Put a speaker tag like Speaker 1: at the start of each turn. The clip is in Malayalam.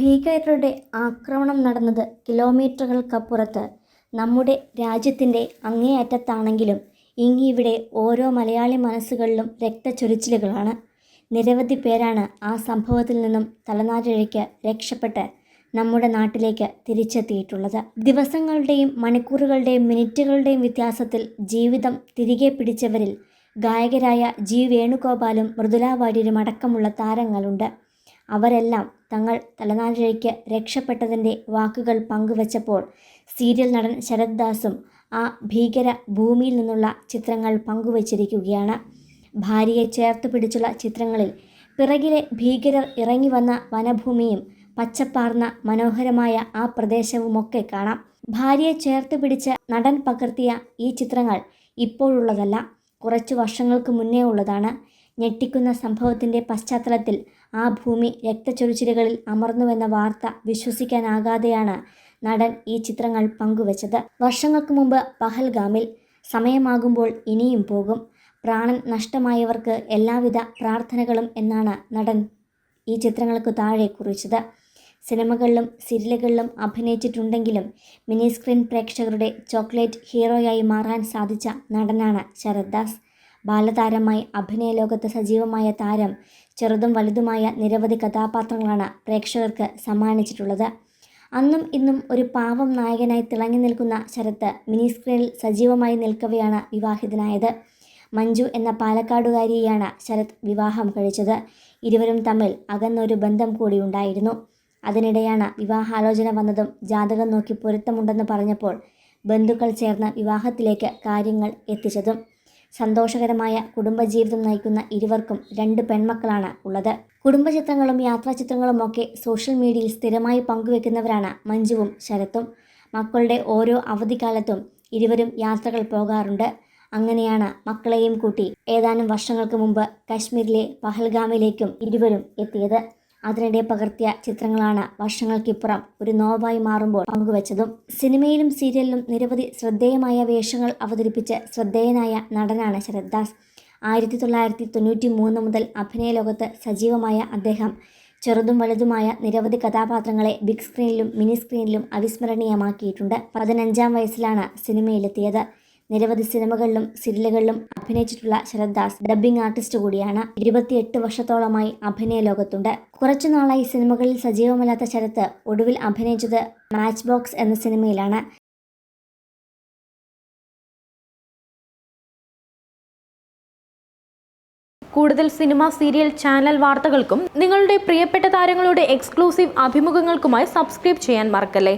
Speaker 1: ഭീകരരുടെ ആക്രമണം നടന്നത് കിലോമീറ്ററുകൾക്കപ്പുറത്ത്. നമ്മുടെ രാജ്യത്തിന്റെ അങ്ങേയറ്റത്താണെങ്കിലും ഇങ്ങിവിടെ ഓരോ മലയാളി മനസ്സുകളിലും രക്തച്ചൊരിച്ചിലുകളാണ്. നിരവധി പേരാണ് ആ സംഭവത്തിൽ നിന്നും തലനാരിഴയ്ക്ക് രക്ഷപ്പെട്ട് നമ്മുടെ നാട്ടിലേക്ക് തിരിച്ചെത്തിയിട്ടുള്ളത്. ദിവസങ്ങളുടെയും മണിക്കൂറുകളുടെയും മിനിറ്റുകളുടെയും വ്യത്യാസത്തിൽ ജീവിതം തിരികെ പിടിച്ചവരിൽ ഗായകരായ ജി വേണുഗോപാലും മൃദുല വാര്യരും അടക്കമുള്ള താരങ്ങളുണ്ട്. അവരെല്ലാം തങ്ങൾ തലനാരിഴയ്ക്ക് രക്ഷപ്പെട്ടതിന്റെ വാക്കുകൾ പങ്കുവച്ചപ്പോൾ സീരിയൽ നടൻ ശരത് ദാസും ആ ഭീകര ഭൂമിയിൽ നിന്നുള്ള ചിത്രങ്ങൾ പങ്കുവച്ചിരിക്കുകയാണ്. ഭാര്യയെ ചേർത്ത് പിടിച്ചുള്ള ചിത്രങ്ങളിൽ പിറകിലെ ഭീകരർ ഇറങ്ങി വന്ന വനഭൂമിയും പച്ചപ്പാർന്ന മനോഹരമായ ആ പ്രദേശവുമൊക്കെ കാണാം. ഭാര്യയെ ചേർത്ത് പിടിച്ച് നടൻ പകർത്തിയ ഈ ചിത്രങ്ങൾ ഇപ്പോഴുള്ളതല്ല. കുറച്ചു വർഷങ്ങൾക്ക് മുന്നേ ഉള്ളതാണ്. ഞെട്ടിക്കുന്ന സംഭവത്തിന്റെ പശ്ചാത്തലത്തിൽ ആ ഭൂമി രക്തച്ചൊരിച്ചിലുകളിൽ അമർന്നുവെന്ന വാർത്ത വിശ്വസിക്കാനാകാതെയാണ് നടൻ ഈ ചിത്രങ്ങൾ പങ്കുവച്ചത്. വർഷങ്ങൾക്ക് മുമ്പ് പഹൽഗാമിൽ സമയമാകുമ്പോൾ ഇനിയും പോകും. പ്രാണൻ നഷ്ടമായവർക്ക് എല്ലാവിധ പ്രാർത്ഥനകളും എന്നാണ് നടൻ ഈ ചിത്രങ്ങൾക്ക് താഴെ കുറിച്ചത്. സിനിമകളിലും സീരിയലുകളിലും അഭിനയിച്ചിട്ടുണ്ടെങ്കിലും മിനി സ്ക്രീൻ പ്രേക്ഷകരുടെ ചോക്ലേറ്റ് ഹീറോയായി മാറാൻ സാധിച്ച നടനാണ് ശരത് ദാസ്. ബാലതാരമായി അഭിനയ ലോകത്ത് സജീവമായ താരം ചെറുതും വലുതുമായ നിരവധി കഥാപാത്രങ്ങളാണ് പ്രേക്ഷകർക്ക് സമ്മാനിച്ചിട്ടുള്ളത്. അന്നും ഇന്നും ഒരു പാവം നായകനായി തിളങ്ങി നിൽക്കുന്ന ശരത്ത് മിനി സ്ക്രീനിൽ സജീവമായി നിൽക്കവെയാണ് വിവാഹിതനായത്. മഞ്ജു എന്ന പാലക്കാടുകാരിയെയാണ് ശരത് വിവാഹം കഴിച്ചത്. ഇരുവരും തമ്മിൽ അകന്നൊരു ബന്ധം കൂടി ഉണ്ടായിരുന്നു. അതിനിടെയാണ് വിവാഹാലോചന വന്നതും ജാതകം നോക്കി പൊരുത്തമുണ്ടെന്ന് പറഞ്ഞപ്പോൾ ബന്ധുക്കൾ ചേർന്ന് വിവാഹത്തിലേക്ക് കാര്യങ്ങൾ എത്തിച്ചതും. സന്തോഷകരമായ കുടുംബജീവിതം നയിക്കുന്ന ഇരുവർക്കും രണ്ട് പെൺമക്കളാണ് ഉള്ളത്. കുടുംബചിത്രങ്ങളും യാത്രാചിത്രങ്ങളും ഒക്കെ സോഷ്യൽ മീഡിയയിൽ സ്ഥിരമായി പങ്കുവെക്കുന്നവരാണ് മഞ്ജുവും ശരത്തും. മക്കളുടെ ഓരോ അവധിക്കാലത്തും ഇരുവരും യാത്രകൾ പോകാറുണ്ട്. അങ്ങനെയാണ് മക്കളെയും കൂട്ടി ഏതാനും വർഷങ്ങൾക്ക് മുമ്പ് കശ്മീരിലെ പഹൽഗാമിലേക്കും ഇരുവരും എത്തിയത്. അതിനിടെ പകർത്തിയ ചിത്രങ്ങളാണ് വർഷങ്ങൾക്കിപ്പുറം ഒരു നോവായി മാറുമ്പോൾ പങ്കുവച്ചതും സിനിമയിലും സീരിയലിലും നിരവധി ശ്രദ്ധേയമായ വേഷങ്ങൾ അവതരിപ്പിച്ച് ശ്രദ്ധേയനായ നടനാണ് ശരത് ദാസ് ആയിരത്തി തൊള്ളായിരത്തി തൊണ്ണൂറ്റി മൂന്ന് മുതൽ അഭിനയ ലോകത്ത് സജീവമായ അദ്ദേഹം. ചെറുതും വലുതുമായ നിരവധി കഥാപാത്രങ്ങളെ ബിഗ് സ്ക്രീനിലും മിനി സ്ക്രീനിലും അവിസ്മരണീയമാക്കിയിട്ടുണ്ട്. പതിനഞ്ചാം വയസ്സിലാണ് സിനിമയിലെത്തിയത്. നിരവധി സിനിമകളിലും സീരിയലുകളിലും അഭിനയിച്ചിട്ടുള്ള ശരത് ദാസ് ഡബ്ബിംഗ് ആർട്ടിസ്റ്റ് കൂടിയാണ്. ഇരുപത്തിയെട്ട് വർഷത്തോളമായി അഭിനയ ലോകത്തുണ്ട്. കുറച്ചു നാളായി സിനിമകളിൽ സജീവമല്ലാത്ത ശരത്ത് ഒടുവിൽ അഭിനയിച്ചത് മാച്ച് ബോക്സ് എന്ന സിനിമയിലാണ്.
Speaker 2: കൂടുതൽ സിനിമ സീരിയൽ ചാനൽ വാർത്തകൾക്കും നിങ്ങളുടെ പ്രിയപ്പെട്ട താരങ്ങളുടെ എക്സ്ക്ലൂസീവ് അഭിമുഖങ്ങൾക്കുമായി സബ്സ്ക്രൈബ് ചെയ്യാൻ മറക്കല്ലേ?